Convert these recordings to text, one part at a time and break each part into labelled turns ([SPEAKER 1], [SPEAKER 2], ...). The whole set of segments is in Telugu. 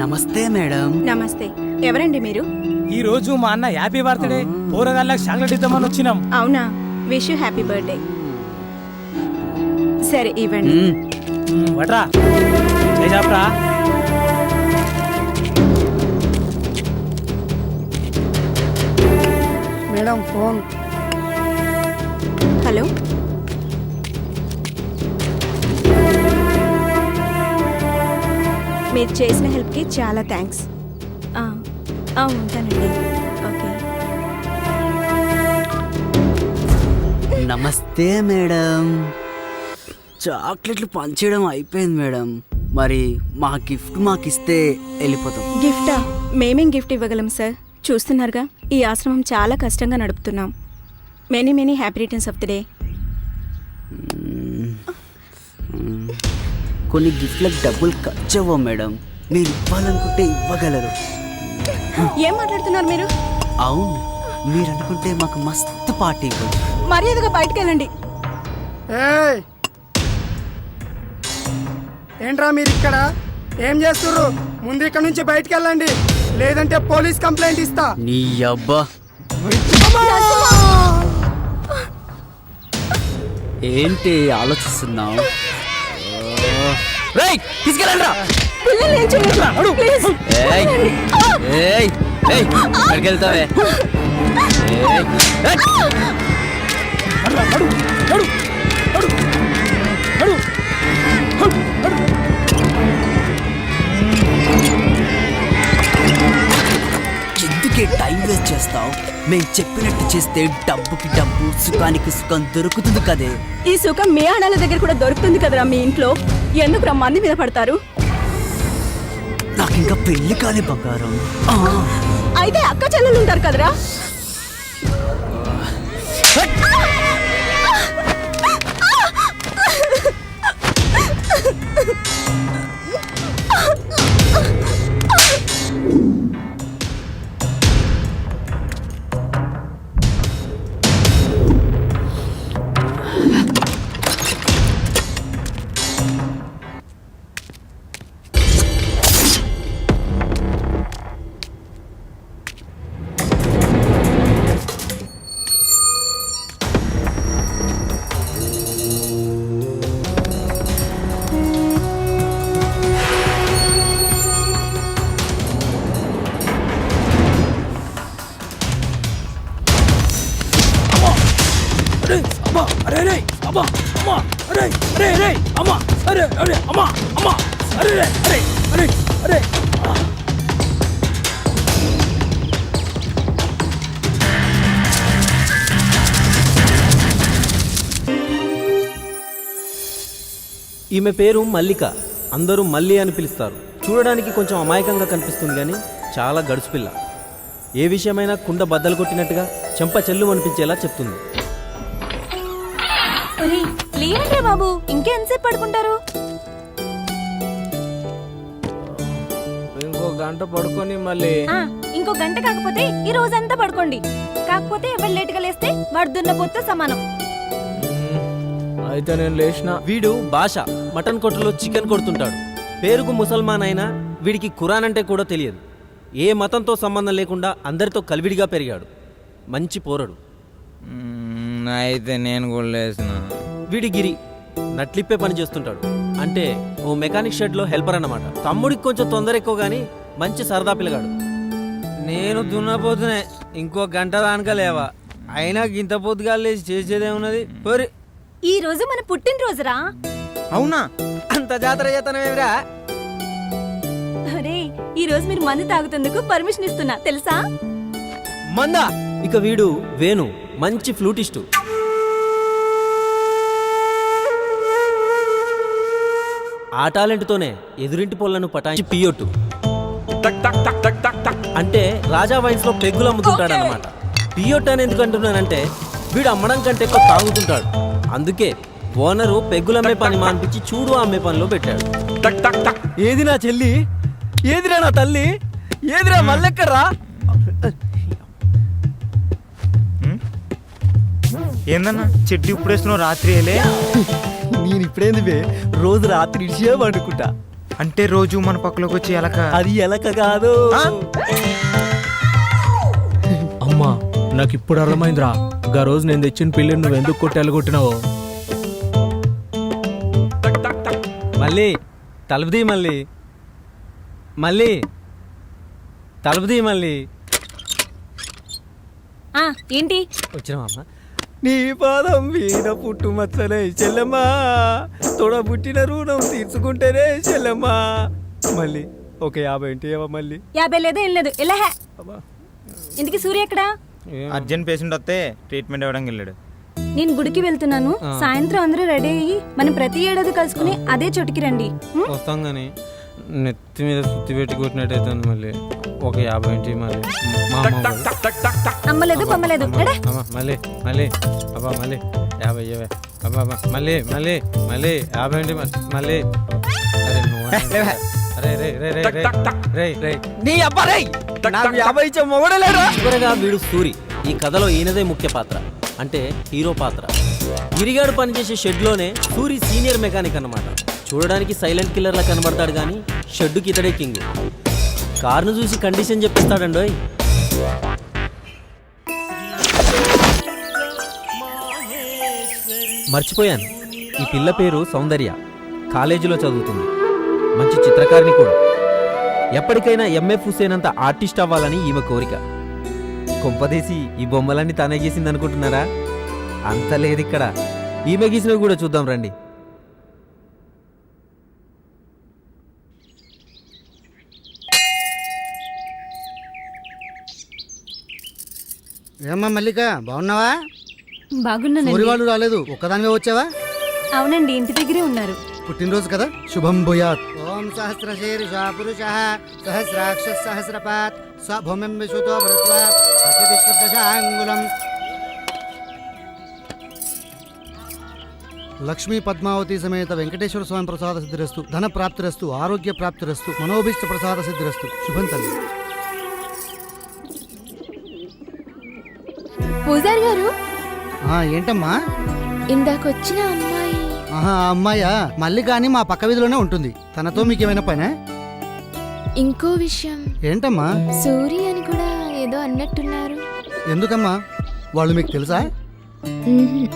[SPEAKER 1] నమస్తే మేడం.
[SPEAKER 2] నమస్తే. ఎవరండి మీరు?
[SPEAKER 3] ఈ రోజు మా అన్న హ్యాపీ బర్త్డే. పూరగాళ్ళకి చాక్లెట్ ఇద్దామని వచ్చినాం.
[SPEAKER 2] అవునా? విష్ యూ హ్యాపీ బర్త్డే సరే ఇవ్వండి.
[SPEAKER 1] మ్మ్.
[SPEAKER 4] Madam phone.
[SPEAKER 2] హలో? మీరు చేసిన హెల్ప్కి చాలా థ్యాంక్స్ ఉంటానండి. ఓకే.
[SPEAKER 1] నమస్తే మేడం. చాక్లెట్లు పంచేయడం అయిపోయింది మేడం. మరి మా గిఫ్ట్ మాకు ఇస్తే వెళ్ళిపోతాం.
[SPEAKER 2] గిఫ్టా? మేమేం గిఫ్ట్ ఇవ్వగలం సార్? చూస్తున్నారుగా ఈ ఆశ్రమం చాలా కష్టంగా నడుపుతున్నాం. Many many happy returns of the day
[SPEAKER 1] కొన్ని గిఫ్ట్లకు డబ్బులు ఖర్చు మేడం. మీరు ఇవ్వాలనుకుంటే ఇవ్వగలరు.
[SPEAKER 2] ఏం మాట్లాడుతున్నారు మీరు?
[SPEAKER 1] అవును మీరు అనుకుంటే మాకు మస్తు పార్టీ ఇవ్వచ్చు
[SPEAKER 2] మర్యాదగా బయటకు వెళ్ళండి
[SPEAKER 4] ఏయ్! ఏంట్రా మీరు ఇక్కడ? ఏం చేస్తుర్రు? ముందు ఇక్కడ నుంచి బయటికి వెళ్ళండి లేదంటే పోలీస్ కంప్లైంట్ ఇస్తా.
[SPEAKER 1] నీ అబ్బా! ఏంటి ఆలోచిస్తున్నావు? తీసుకెళ్ళండి
[SPEAKER 2] పిల్లల్ని ఏం చేయొద్దు. ప్లీజ్.
[SPEAKER 1] ఏయ్ ఏయ్ ఏయ్ ఎక్కడికి వెళ్తావే ఏయ్ ఏయ్. ఎందుకే చేస్తావు? మేము చెప్పినట్టు చేస్తే డబ్బుకి డబ్బు సుఖానికి సుఖం దొరుకుతుంది కదే.
[SPEAKER 2] ఈ సుఖం మీ ఆడాల దగ్గర కూడా దొరుకుతుంది కదరా మీ ఇంట్లో? ఎందుకు మంది మీద పడతారు?
[SPEAKER 1] నాకు ఇంకా పెళ్ళి కాలే బంగారం
[SPEAKER 2] అయితే అక్క చెల్లెలు ఉంటారు కదరా?
[SPEAKER 3] అమ్మా అరే అరే అరే అమ్మా అరే అరే అమ్మా అమ్మా అరే అరే అరే అరే
[SPEAKER 5] ఈమె పేరు మల్లిక. అందరూ మల్లి అని పిలుస్తారు. చూడడానికి కొంచెం అమాయకంగా కనిపిస్తుంది కానీ చాలా గడుసు పిల్ల. ఏ విషయమైనా కుండ బద్దలు కొట్టినట్టుగా చెంప చెల్లు అనిపించేలా చెప్తుంది.
[SPEAKER 2] లేవండి బాబు ఇంకెంతసేపు పడుకుంటారు?
[SPEAKER 5] ఇంకో గంట పడుకొని మళ్ళీ.
[SPEAKER 6] ఇంకో గంట కాకపోతే ఈ రోజంతా పడుకోండి. కాకపోతే ఎవరు లేటుగా లేస్తే వాడు దున్నపోతే సమానం.
[SPEAKER 5] అయితే నేను లేచిన. వీడు భాష మటన్ కొట్టులో చికెన్ కొడుతుంటాడు. పేరుకు ముసల్మాన్ అయినా వీడికి ఖురాన్ అంటే కూడా తెలియదు. ఏ మతంతో సంబంధం లేకుండా అందరితో కలివిడిగా పెరిగాడు. మంచి పోరడు.
[SPEAKER 7] మ్మ్, అయితే నేను కూడా లేచిన.
[SPEAKER 5] వీడి గిరి నట్లిప్పే పని చేస్తుంటాడు. అంటే ఓ మెకానిక్ షెడ్లో హెల్పర్ అన్నమాట. తమ్ముడికి కొంచెం తొందర ఎక్కువ కానీ మంచి సరదా పిల్లగాడు.
[SPEAKER 7] నేను దున్నపోతునే ఇంకో గంట దానిక లేవా. అయినా గింత పొద్దుగా లేచి చేసేదేమున్నది పోరి.
[SPEAKER 6] ఈ రోజు మన పుట్టినరోజురా.
[SPEAKER 7] అవునా? అంత జాతర చేతనమేమిరా
[SPEAKER 6] అరే ఈ రోజు మీరు మందు తాగుతందుకు పర్మిషన్ ఇస్తున్నా. తెలుసా?
[SPEAKER 7] మందా?
[SPEAKER 5] ఇక వీడు వేణు మంచి ఫ్లూటిస్టు. ఆ టాలెంట్తోనే ఎదురింటి పొలను పటాయించి పియోటు అంటే రాజా వైన్స్లో పెగ్గులు అమ్ముతుంటాడనమాట పియోట్ అని ఎందుకు అంటున్నానంటే వీడు అమ్మడం కంటే ఎక్కువ తాగుతుంటాడు. అందుకే ఓనరు పెగ్గులు అమ్మే పని మానిపించి చూడు అమ్మే పనిలో పెట్టాడు. ఏది నా చెల్లి? ఏదిరా నా తల్లి? ఏదిరా మల్లెక్కర్రా?
[SPEAKER 8] ఏందన్నా? చెట్టు ఇప్పుడు వేస్తున్నావు రాత్రి
[SPEAKER 5] నేను ఇప్పుడేంది బే రోజు రాత్రి ఇడిచే పండుకుంటా
[SPEAKER 8] అంటే రోజు మన పక్కలోకి వచ్చి ఎలక?
[SPEAKER 5] అది ఎలక కాదు.
[SPEAKER 3] అమ్మా నాకు ఇప్పుడు అర్థమైందిరా. గా రోజు నేను తెచ్చిన పిల్లిని నువ్వు ఎందుకు కొట్టి ఎలగొట్టినావో?
[SPEAKER 5] మళ్ళీ తలుపుది మళ్ళీ. మళ్ళీ. తలుపుది మళ్ళీ.
[SPEAKER 6] ఆ ఏంటి?
[SPEAKER 5] వచ్చినావమ్మా నీ పాదం మీద పుట్టు మచ్చలే చెల్లమ్మా. తోడ పుట్టిన రుణం తీర్చుకుంటేనే చెల్లమ్మా. మళ్ళీ ఒక యాభై ఇంటి ఏవా మళ్ళీ?
[SPEAKER 6] యాభై లేదు ఏం లేదు. ఇలా ఇందుకు సూర్య ఎక్కడా?
[SPEAKER 8] అర్జెంట్ పేషెంట్ వస్తే ట్రీట్మెంట్ ఇవ్వడానికి వెళ్ళాడు.
[SPEAKER 6] నేను గుడికి వెళ్తున్నాను. సాయంత్రం అందరూ రెడీ అయ్యి మనం ప్రతి ఏడాది కలుసుకుని అదే చోటికి రండి?
[SPEAKER 7] వస్తాం కానీ నెత్తి మీద సుత్తి పెట్టి కొట్టినట్టయితే మళ్ళీ. ఒక యాభై ఇంటి మళ్ళీ మా అమ్మ కూడా.
[SPEAKER 6] అమ్మలేదు బొమ్మలేదు ఎడా?
[SPEAKER 7] అమ్మ మళ్ళీ మళ్ళీ. అబ్బా మళ్ళీ. యాభై యాభై అబ్బా అబ్బా మళ్ళీ మళ్ళీ మళ్ళీ. యాభై ఇంటి మ- మళ్ళీ. అరే నువ్వు అరే రే రే రే రే రే. రే
[SPEAKER 5] నీ అబ్బారై నాకు యాభై ఇచ్చే మొగడలేరా చివరగా వీడు సూరి. ఈ కథలో ఈయనదే ముఖ్య పాత్ర. అంటే హీరో పాత్ర. గిరిగాడు పనిచేసే షెడ్లోనే సూరి సీనియర్ మెకానిక్ అన్నమాట. చూడడానికి సైలెంట్ కిల్లర్లా కనబడతాడు కానీ షెడ్డుకి ఇతడే కింగ్. కార్ను చూసి కండిషన్ చెప్పిస్తాడండోయ్ మర్చిపోయాను. ఈ పిల్ల పేరు సౌందర్య. కాలేజీలో చదువుతుంది. మంచి చిత్రకారిణి కూడా. ఎప్పటికైనా ఎంఎఫ్ హుసేన్ అంత ఆర్టిస్ట్ అవ్వాలని ఈమె కోరిక. కొంపదేసి ఈ బొమ్మలన్నీ తనే గీసింది అనుకుంటున్నారా అంత లేదు ఇక్కడ ఈమె గీసినవి కూడా చూద్దాం రండి.
[SPEAKER 4] ఏమ్మా మల్లిక బాగున్నావా?
[SPEAKER 6] బాగున్నానండి.
[SPEAKER 4] ఊరి వాళ్ళు రాలేదు ఒక్కదానివే వచ్చావా?
[SPEAKER 6] అవునండి ఇంటి దగ్గరే ఉన్నారు.
[SPEAKER 4] పుట్టినరోజు కదా శుభం భూయాత్. ఓం సహస్రశీర్ష పురుష సహస్రాక్ష సహస్రపాత్ స్వభూమిం విశుతో భృత్వా లక్ష్మీ పద్మావతి సమేత వెంకటేశ్వర స్వామి ప్రసాద సిద్ధిరస్తు ధన ప్రాప్తిరస్తు ఆరోగ్య ప్రాప్తిరస్తు మనోభీష్ట ప్రసాద సిద్ధిరస్తు. శుభం తల్లి.
[SPEAKER 9] పూజారి గారు?
[SPEAKER 4] ఆ, ఏంటమ్మా?
[SPEAKER 9] ఇందాకొచ్చిన అమ్మాయి.
[SPEAKER 4] ఆహా ఆ అమ్మాయా? మల్లిక అని మా పక్క వీధిలోనే ఉంటుంది. తనతో మీకేమైనా పనా?
[SPEAKER 9] ఇంకో విషయం.
[SPEAKER 4] ఏంటమ్మా?
[SPEAKER 9] సూరి అని కూడా ఏదో అన్నట్టున్నారు.
[SPEAKER 4] ఎందుకమ్మా? వాళ్ళు మీకు తెలుసా?
[SPEAKER 9] మ్మ్హ్.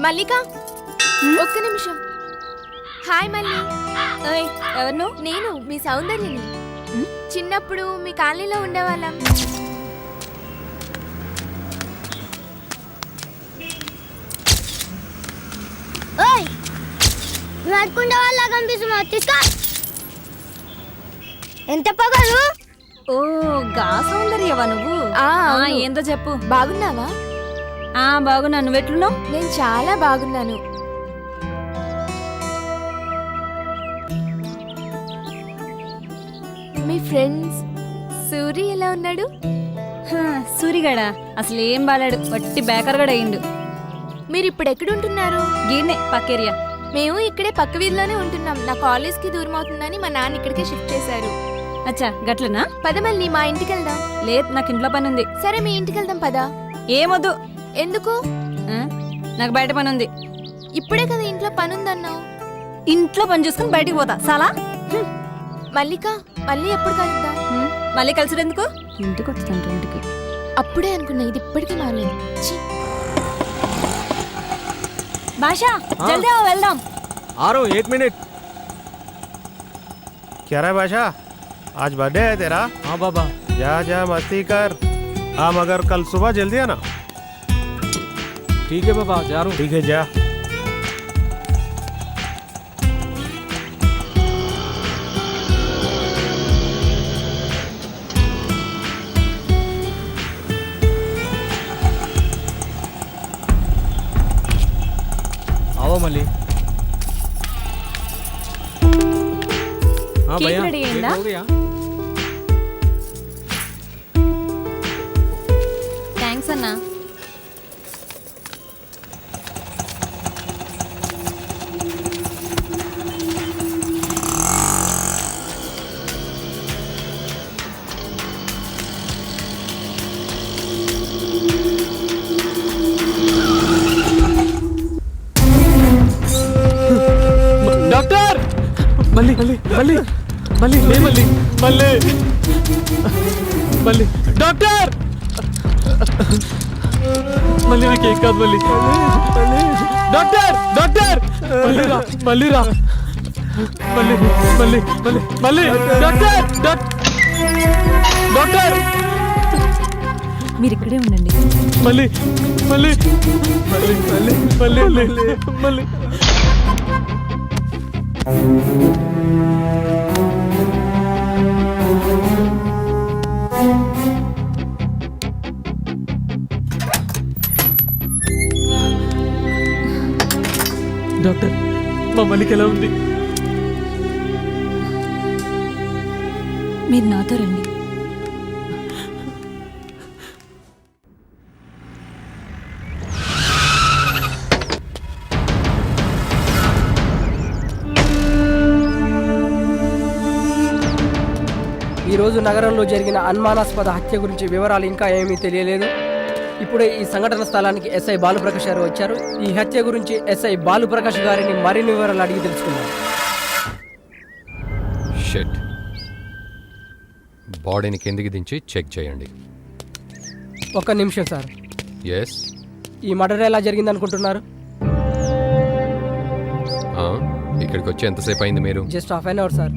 [SPEAKER 9] మల్లిక ఒక్క నిమిషం. హాయ్ మల్లి.
[SPEAKER 6] ఎవరు నువ్వు?
[SPEAKER 9] నేను మీ సౌందర్యని. చిన్నప్పుడు మీ కాలనీలో ఉండేవాళ్ళం. ఓయ్ నడుకుండే వాళ్ళ కనిపిస్తున్నా తీసుకో. ఎంత పగలు
[SPEAKER 6] ఓ గా సౌందర్యవా నువ్వు?
[SPEAKER 9] ఆ,
[SPEAKER 6] ఆ,
[SPEAKER 9] అవును.
[SPEAKER 6] ఏందో చెప్పు.
[SPEAKER 9] బాగున్నావా?
[SPEAKER 6] ఆ బాగున్నా. నువ్వు ఎట్లున్నావు
[SPEAKER 9] నేను చాలా బాగున్నాను. ఫ్రెండ్స్ సూరి ఎలా ఉన్నాడు?
[SPEAKER 6] హా, సూరిగాడా? అసలు ఏం బాలాడు. వట్టి బేకర్గాడు అయ్యిండు
[SPEAKER 9] మీరు ఇప్పుడు ఎక్కడుంటున్నారు
[SPEAKER 6] గీడ్నే పక్కేరియా.
[SPEAKER 9] మేము ఇక్కడే పక్క వీధిలోనే ఉంటున్నాం. నా కాలేజ్కి దూరం అవుతుందని మా నాన్న ఇక్కడికే షిఫ్ట్ చేశారు.
[SPEAKER 6] అచ్చా గట్లనా?
[SPEAKER 9] పద మళ్ళీ మా ఇంటికి వెళ్దాం
[SPEAKER 6] లేదు నాకు ఇంట్లో పని ఉంది
[SPEAKER 9] సరే మీ ఇంటికి వెళ్దాం పదా.
[SPEAKER 6] ఏమొద్దు.
[SPEAKER 9] ఎందుకు?
[SPEAKER 6] ఆ, నాకు బయట పని ఉంది
[SPEAKER 9] ఇప్పుడే కదా ఇంట్లో పని ఉందన్నావు
[SPEAKER 6] ఇంట్లో పని చూసుకుని బయటికి పోతా. చాలా
[SPEAKER 9] మల్లిక మళ్ళీ ఎప్పుడు కలుద్దాం
[SPEAKER 6] హ్మ్, మళ్ళీ కలిసి ఎందుకు ఇంటికి వస్తాను ఇంటికి
[SPEAKER 9] అప్పుడే అనుకున్నా ఇది ఇప్పటికీ మారలేదు ఛీ,
[SPEAKER 6] భాష జల్దీ అవ్వ, వెళ్దాం
[SPEAKER 5] ఆ రో ఏక్ మినిట్
[SPEAKER 8] क्या रहा है बादशाह आज बर्थडे है तेरा
[SPEAKER 5] हाँ बाबा
[SPEAKER 8] जा जा मस्ती कर हाँ मगर कल सुबह जल्दी आना
[SPEAKER 3] ठीक है बाबा जा रहा हूँ
[SPEAKER 8] ठीक है जा
[SPEAKER 5] రావో మళ్ళీ.
[SPEAKER 9] థ్యాంక్స్ అన్నా.
[SPEAKER 5] మళ్ళీ మళ్ళీ మళ్ళీ మళ్ళీ లే మళ్ళీ మళ్ళీ మళ్ళీ డాక్టర్ మళ్ళీ నాకు ఏం కాదు మళ్ళీ డాక్టర్ డాక్టర్ మళ్ళీ రా మళ్ళీ రా మళ్ళీ మళ్ళీ మళ్ళీ మళ్ళీ డాక్టర్ డాక్టర్
[SPEAKER 10] మీరు ఇక్కడే ఉండండి
[SPEAKER 5] మళ్ళీ మళ్ళీ మళ్ళీ మళ్ళీ మళ్ళీ మళ్ళీ మళ్ళీ డాక్టర్ మా మల్లికి ఎలా ఉంది?
[SPEAKER 10] మీరు నాతో రండి.
[SPEAKER 11] ఈరోజు నగరంలో జరిగిన అనుమానాస్పద హత్య గురించి వివరాలు ఇంకా ఏమీ తెలియలేదు. ఇప్పుడే ఈ సంఘటన స్థలానికి ఎస్ఐ బాలుప్రకాష్ గారు వచ్చారు. ఈ హత్య గురించి ఎస్ఐ బాలుప్రకాష్ గారిని మరిన్ని వివరాలు అడిగి తెలుసుకుందాం.
[SPEAKER 12] షెట్. బాడీని కిందికి దించి చెక్ చేయండి.
[SPEAKER 11] ఒక్క నిమిషం సార్.
[SPEAKER 12] ఎస్
[SPEAKER 11] ఈ మర్డర్ ఎలా జరిగింది అనుకుంటున్నారు
[SPEAKER 12] ఇక్కడికి వచ్చి ఎంతసేపు అయింది మీరు?
[SPEAKER 11] Just half an hour sir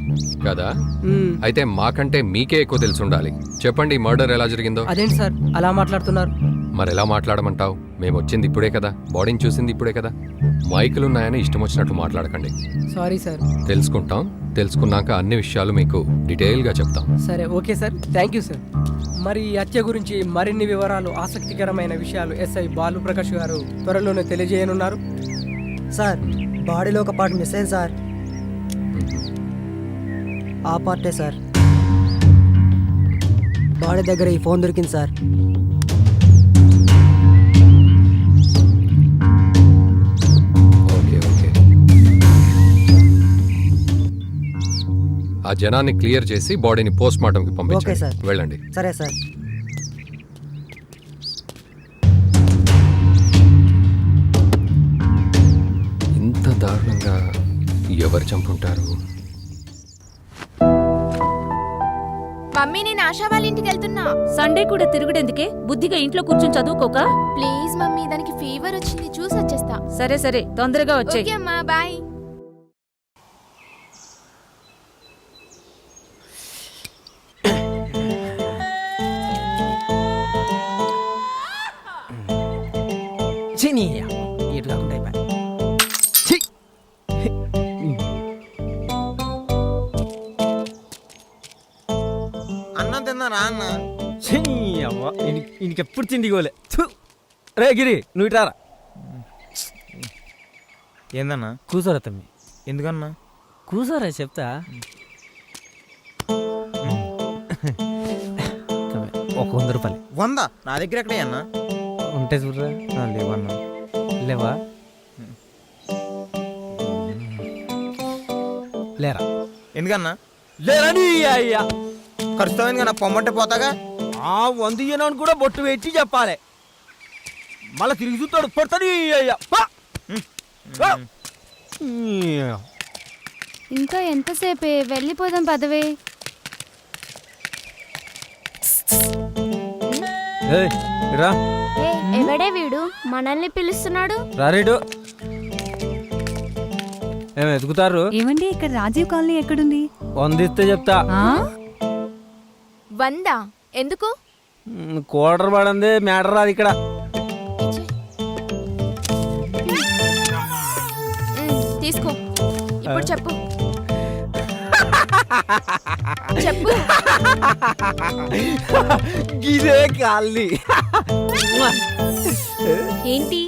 [SPEAKER 12] కదా?
[SPEAKER 11] మ్మ్.
[SPEAKER 12] అయితే మాకంటే మీకే ఎక్కువ తెలిసి ఉండాలి. చెప్పండి మర్డర్ ఎలా జరిగిందో?
[SPEAKER 11] అదేంటి సార్ అలా మాట్లాడుతున్నారు.
[SPEAKER 12] మరి ఎలా మాట్లాడమంటావు? మేము వచ్చింది ఇప్పుడే కదా. బాడీని చూసింది ఇప్పుడే కదా. మైకులు ఉన్నాయని ఇష్టం వచ్చినట్టు మాట్లాడకండి.
[SPEAKER 11] Sorry sir.
[SPEAKER 12] తెలుసుకుంటాం. తెలుసుకున్నాక అన్ని విషయాలు మీకు డీటెయిల్గా చెప్తాం.
[SPEAKER 11] సరే okay sir. Thank you sir. మరి ఈ హత్య గురించి మరిన్ని వివరాలు ఆసక్తికరమైన విషయాలు ఎస్ఐ బాలుప్రకాష్ గారు త్వరలోనే తెలియజేయనున్నారు.
[SPEAKER 13] సార్ బాడీలో ఒక పార్ట్ మిస్ అయింది సార్. ఆ పార్టే సార్. బాడీ దగ్గర ఈ ఫోన్ దొరికింది సార్.
[SPEAKER 12] ఆ జనాన్ని క్లియర్ చేసి బాడీని పోస్ట్ మార్టంకి
[SPEAKER 13] ఓకే
[SPEAKER 12] పంపించండి
[SPEAKER 13] సార్.
[SPEAKER 12] వెళ్ళండి.
[SPEAKER 13] సరే సార్.
[SPEAKER 12] ఇంత దారుణంగా ఎవరు చంపుంటారు?
[SPEAKER 9] మమ్మీ నేను ఆశా వాళ్ళ ఇంటికి వెళ్తున్నా.
[SPEAKER 10] సండే కూడా తిరుగుడెందుకే? బుద్ధిగా ఇంట్లో కూర్చొని చదువుకోక?
[SPEAKER 9] ప్లీజ్ మమ్మీ దానికి ఫీవర్ వచ్చింది. చూసి వచ్చేస్తా.
[SPEAKER 10] సరే సరే. తొందరగా వచ్చే
[SPEAKER 9] ఓకే అమ్మా బాయ్.
[SPEAKER 5] అన్న అవ్వ ఇంకెప్పుడు తిండిగోలే రే గిరి నువ్వు ఇటారా ఏందన్నా? కూసారా తమ్మి. ఎందుకన్నా? కూసారా చెప్తా. ఒక వంద రూపాయలు.
[SPEAKER 8] వంద? నా దగ్గర ఎక్కడే అన్న?
[SPEAKER 5] ఉంటే చూడరా. లేవన్నా. లేవా? లేరా?
[SPEAKER 8] ఎందుకన్నా?
[SPEAKER 5] లేరని అయ్యా?
[SPEAKER 8] ఖర్చుతో నా పొమ్మంటే పోతాగా?
[SPEAKER 5] ఆ వంద ఇయ్యనని కూడా బొట్టు పెట్టి చెప్పాలి. మళ్ళా తిరిగి చూస్తాడు పడతాడు!
[SPEAKER 9] ఇంకా ఎంతసేపే? వెళ్ళిపోదాం పదవే.
[SPEAKER 5] రా.
[SPEAKER 9] ఎవడే వీడు? మనల్ని పిలుస్తున్నాడు?
[SPEAKER 5] రారేడు ఏం ఎదుగుతారు?
[SPEAKER 10] ఏమండి ఇక్కడ రాజీవ్ కాలనీ ఎక్కడుంది?
[SPEAKER 5] వందిస్తే చెప్తా.
[SPEAKER 9] వందా? ఎందుకు?
[SPEAKER 5] కోడర్ పడంది మ్యాటర్ రాదు ఇక్కడ.
[SPEAKER 9] తీసుకో. ఇప్పుడు చెప్పు. చెప్పు.
[SPEAKER 5] గిదే కాల్ని.
[SPEAKER 9] ఏంటి?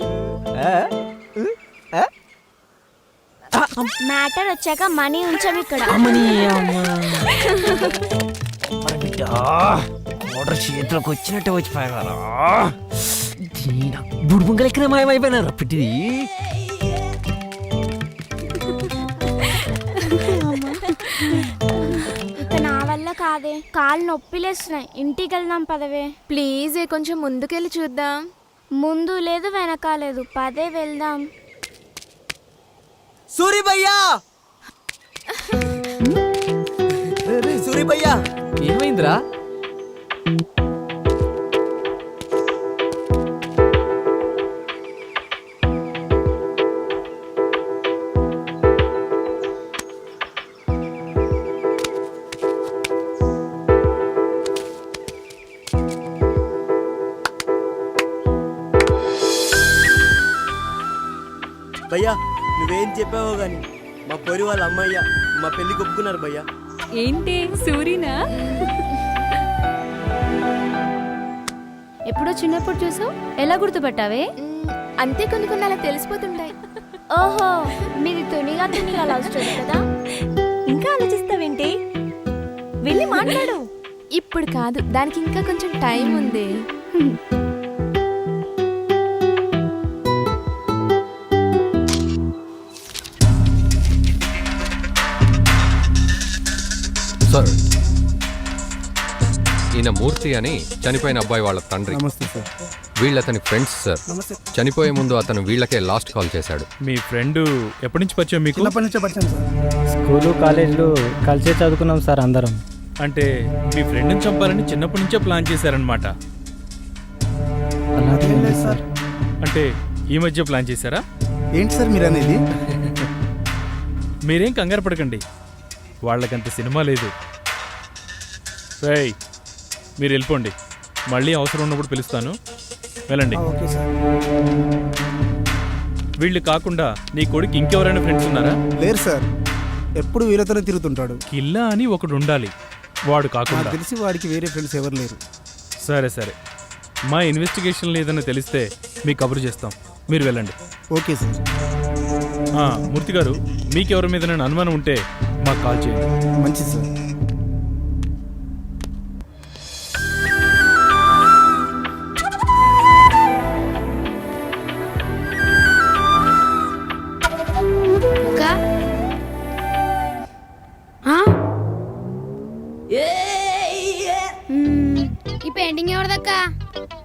[SPEAKER 14] మ్యాటర్ వచ్చాక మనీ ఉంచాం ఇక్కడ.
[SPEAKER 5] ఆర్డర్ చేతిలోకి వచ్చినట్టే వచ్చిపోయారా. బుడుబుంగలు ఎక్కడ మాయమైపోయినారా పిట్టిది.
[SPEAKER 14] ఇక నా వల్ల కాదే. కాళ్ళు నొప్పిలేస్తున్నాయి ఇంటికి వెళ్దాం పదవే.
[SPEAKER 9] ప్లీజ్ కొంచెం ముందుకెళ్ళి చూద్దాం.
[SPEAKER 14] ముందు లేదు వెనక లేదు. పదే వెళ్దాం.
[SPEAKER 15] సూరి భయ్యా సూరి భయ్యా
[SPEAKER 5] ఏమైందిరా?
[SPEAKER 15] భయ్యా నువ్వేం చెప్పావో కానీ మా పొరి వాళ్ళ అమ్మయ్య మా పెళ్ళి ఒప్పుకున్నారు భయ్యా.
[SPEAKER 6] ఏంటి సూరినా?
[SPEAKER 14] ఎప్పుడో చిన్నప్పుడు చూసావు? ఎలా గుర్తుపట్టావే?
[SPEAKER 9] అంతే కొన్ని కొన్ని అలా తెలిసిపోతుంటాయి.
[SPEAKER 14] ఓహో మీది తునిగా తునిగా లవ్ స్టోరీ కదా?
[SPEAKER 6] ఇంకా ఆలోచిస్తావేంటి? వెళ్ళి మాట్లాడు.
[SPEAKER 9] ఇప్పుడు కాదు దానికి ఇంకా కొంచెం టైం ఉంది.
[SPEAKER 12] ఈయన మూర్తి అని చనిపోయిన అబ్బాయి వాళ్ళ తండ్రి.
[SPEAKER 16] నమస్తే సార్.
[SPEAKER 12] వీళ్ళు అతని ఫ్రెండ్స్ సార్. చనిపోయే ముందు అతను వీళ్ళకే లాస్ట్ కాల్ చేశాడు.
[SPEAKER 16] మీ ఫ్రెండ్ ఎప్పటి నుంచి పరిచయం మీకు?
[SPEAKER 17] చిన్నప్పటి నుంచే పరిచయం సార్.
[SPEAKER 13] స్కూలు కాలేజీలు కలిసే చదువుకున్నాం సార్ అందరం.
[SPEAKER 16] అంటే మీ ఫ్రెండ్ని చంపాలని చిన్నప్పటి నుంచే ప్లాన్ చేశారనమాట
[SPEAKER 13] అలాగే
[SPEAKER 17] ఏం లేదు సార్.
[SPEAKER 16] అంటే ఈ మధ్య ప్లాన్ చేశారా?
[SPEAKER 17] ఏంటి సార్ మీరు అనేది
[SPEAKER 16] మీరేం కంగారు పడకండి. వాళ్ళకంత సినిమా లేదు. రేయ్ మీరు వెళ్ళిపోండి. మళ్ళీ అవసరం ఉన్నప్పుడు పిలుస్తాను. వెళ్ళండి.
[SPEAKER 17] Okay sir.
[SPEAKER 16] వీళ్ళు కాకుండా నీ కొడుకు ఇంకెవరైనా ఫ్రెండ్స్ ఉన్నారా?
[SPEAKER 17] లేరు సార్. ఎప్పుడు వీళ్ళతోనే తిరుగుతుంటాడు.
[SPEAKER 16] కిల్లా అని ఒకడు ఉండాలి. వాడు కాకుండా.
[SPEAKER 17] తెలిసి వాడికి వేరే ఫ్రెండ్స్ ఎవరు లేరు.
[SPEAKER 16] సరే సరే. మా ఇన్వెస్టిగేషన్లో ఏదైనా తెలిస్తే మీకు కబురు చేస్తాం. మీరు వెళ్ళండి.
[SPEAKER 17] Okay sir.
[SPEAKER 16] ఆ, మూర్తి గారు మీకెవరి మీద నేను అనుమానం ఉంటే మాకు కాల్ చేయండి.
[SPEAKER 17] మంచిది సార్.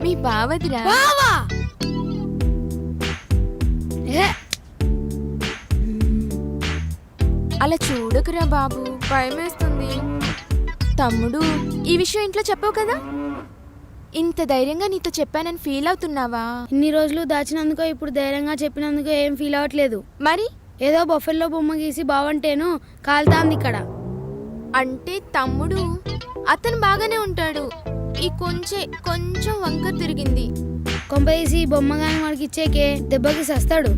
[SPEAKER 9] మీ బావదిరా. అలా చూడకురా బాబు భయమేస్తుంది. తమ్ముడు ఈ విషయం ఇంట్లో చెప్పావు కదా? ఇంత ధైర్యంగా నీతో చెప్పానని ఫీల్ అవుతున్నావా?
[SPEAKER 14] ఇన్ని రోజులు దాచినందుకో ఇప్పుడు ధైర్యంగా చెప్పినందుకో ఏం ఫీల్ అవ్వట్లేదు.
[SPEAKER 9] మరి?
[SPEAKER 14] ఏదో బొఫెల్లో బొమ్మ గీసి బావంటేను కాలుతాంది ఇక్కడ.
[SPEAKER 9] అంటే తమ్ముడు అతను బాగానే ఉంటాడు. ఈ కొంచెం కొంచెం వంక తిరిగింది.
[SPEAKER 14] కొంపేసి ఈ బొమ్మ గాని వాడికి ఇచ్చేకే దెబ్బకి సస్తాడు.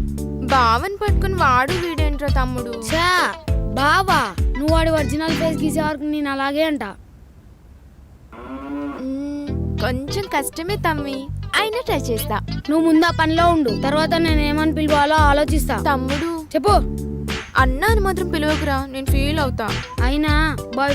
[SPEAKER 9] బావని పట్టుకుని వాడు వీడేంట్రా తమ్ముడు?
[SPEAKER 14] చా బావా నువ్వు వాడి ఒరిజినల్ ఫేస్ గీసే వరకు నేను అలాగే అంట.
[SPEAKER 9] కొంచెం కష్టమే తమ్మి. అయినా ట్రై చేస్తా.
[SPEAKER 14] నువ్వు ముందు ఆ పనిలో ఉండు తర్వాత నేను ఏమని పిలవాలో ఆలోచిస్తా.
[SPEAKER 9] తమ్ముడు
[SPEAKER 14] చెప్పు.
[SPEAKER 9] అన్నాను మాత్రం పిలవకురా నేను ఫీల్ అవుతా.
[SPEAKER 14] అయినా బాయ్